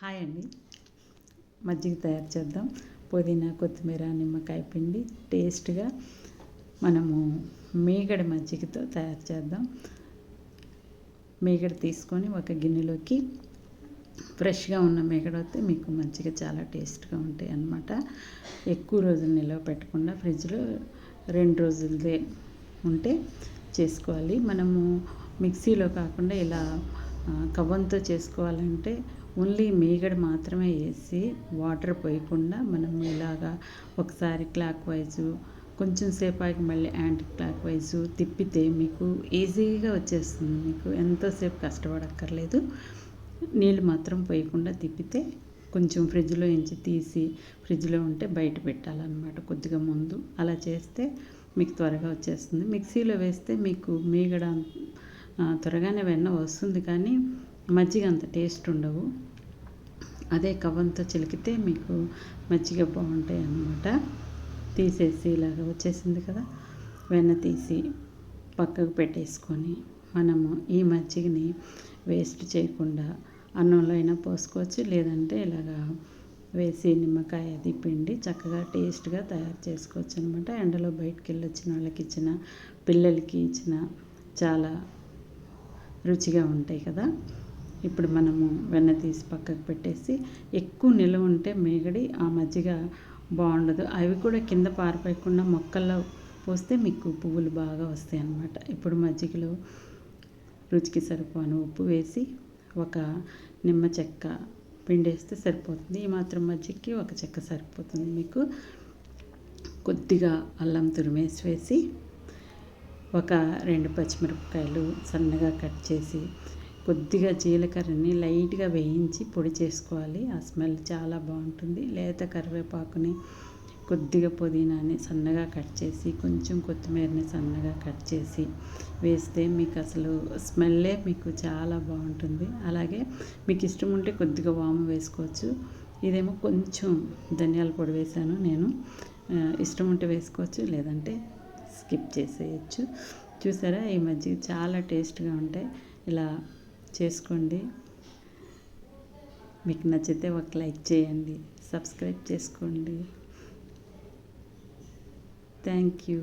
Hi అండి. మజ్జిగ తయారు చేద్దాం. పుదీనా కొత్తిమీర నిమ్మకాయ పిండి టేస్ట్గా మనము మీగడ మజ్జిగతో తయారు చేద్దాం. మీగడ తీసుకొని ఒక గిన్నెలోకి ఫ్రెష్గా ఉన్న మీగడ వస్తే మీకు మజ్జిగ చాలా టేస్ట్గా ఉంటాయి అన్నమాట. ఎక్కువ రోజులు నిల్వ పెట్టకుండా ఫ్రిడ్జ్లో రెండు రోజులదే ఉంటే చేసుకోవాలి. మనము మిక్సీలో కాకుండా ఇలా కవ్వంతో చేసుకోవాలంటే ఓన్లీ మీగడ మాత్రమే వేసి వాటర్ పోయకుండా మనం ఇలాగా ఒకసారి క్లాక్ వైజు కొంచెం సేపాకి మళ్ళీ యాంటీ క్లాక్ వైజు తిప్పితే మీకు ఈజీగా వచ్చేస్తుంది. మీకు ఎంతోసేపు కష్టపడక్కర్లేదు. నీళ్ళు మాత్రం పోయకుండా తిప్పితే కొంచెం ఫ్రిడ్జ్లో ఎంచి తీసి ఫ్రిడ్జ్లో ఉంటే బయట పెట్టాలన్నమాట కొద్దిగా ముందు. అలా చేస్తే మీకు త్వరగా వచ్చేస్తుంది. మిక్సీలో వేస్తే మీకు మీగడ త్వరగానే వెన్న వస్తుంది కానీ మజ్జిగ అంత టేస్ట్ ఉండవు. అదే కవ్వంతో చిలికితే మీకు మజ్జిగ బాగుంటాయి అన్నమాట. తీసేసి ఇలాగ వచ్చేసింది కదా. వెన్న తీసి పక్కకు పెట్టేసుకొని మనము ఈ మజ్జిగని వేస్ట్ చేయకుండా అన్నంలో అయినా పోసుకోవచ్చు. లేదంటే ఇలాగా వేసి నిమ్మకాయ అది పిండి చక్కగా టేస్ట్గా తయారు చేసుకోవచ్చు అనమాట ఎండలో బయటికి వెళ్ళి వచ్చిన వాళ్ళకి ఇచ్చిన పిల్లలకి ఇచ్చిన చాలా రుచిగా ఉంటాయి కదా. ఇప్పుడు మనము వెన్న తీసి పక్కకు పెట్టేసి ఎక్కువ నిల్వ ఉంటే మేగడి ఆ మజ్జిగ బాగుండదు. అవి కూడా కింద పారిపోయకుండా మొక్కల్లో పోస్తే మీకు పువ్వులు బాగా వస్తాయి అన్నమాట. ఇప్పుడు మజ్జిగలో రుచికి సరిపోను ఉప్పు వేసి ఒక నిమ్మ చెక్క పిండేస్తే సరిపోతుంది. ఈ మాత్రం మజ్జిగకి ఒక చెక్క సరిపోతుంది మీకు. కొద్దిగా అల్లం తురిమేసి వేసి ఒక రెండు పచ్చిమిరపకాయలు సన్నగా కట్ చేసి కొద్దిగా జీలకర్రని లైట్గా వేయించి పొడి చేసుకోవాలి. ఆ స్మెల్ చాలా బాగుంటుంది. లేత కరివేపాకుని కొద్దిగా పుదీనాని సన్నగా కట్ చేసి కొంచెం కొత్తిమీరని సన్నగా కట్ చేసి వేస్తే మీకు అసలు స్మెల్లే మీకు చాలా బాగుంటుంది. అలాగే మీకు ఇష్టం ఉంటే కొద్దిగా వాము వేసుకోవచ్చు. ఇదేమో కొంచెం ధనియాల పొడి వేసాను నేను. ఇష్టం ఉంటే వేసుకోవచ్చు లేదంటే స్కిప్ చేసేయచ్చు. చూసారా? ఈ మధ్య చాలా టేస్ట్గా ఉంటాయి. ఇలా చేసుకోండి. మీకు నచ్చితే ఒక లైక్ చేయండి. సబ్స్క్రైబ్ చేసుకోండి. Thank you.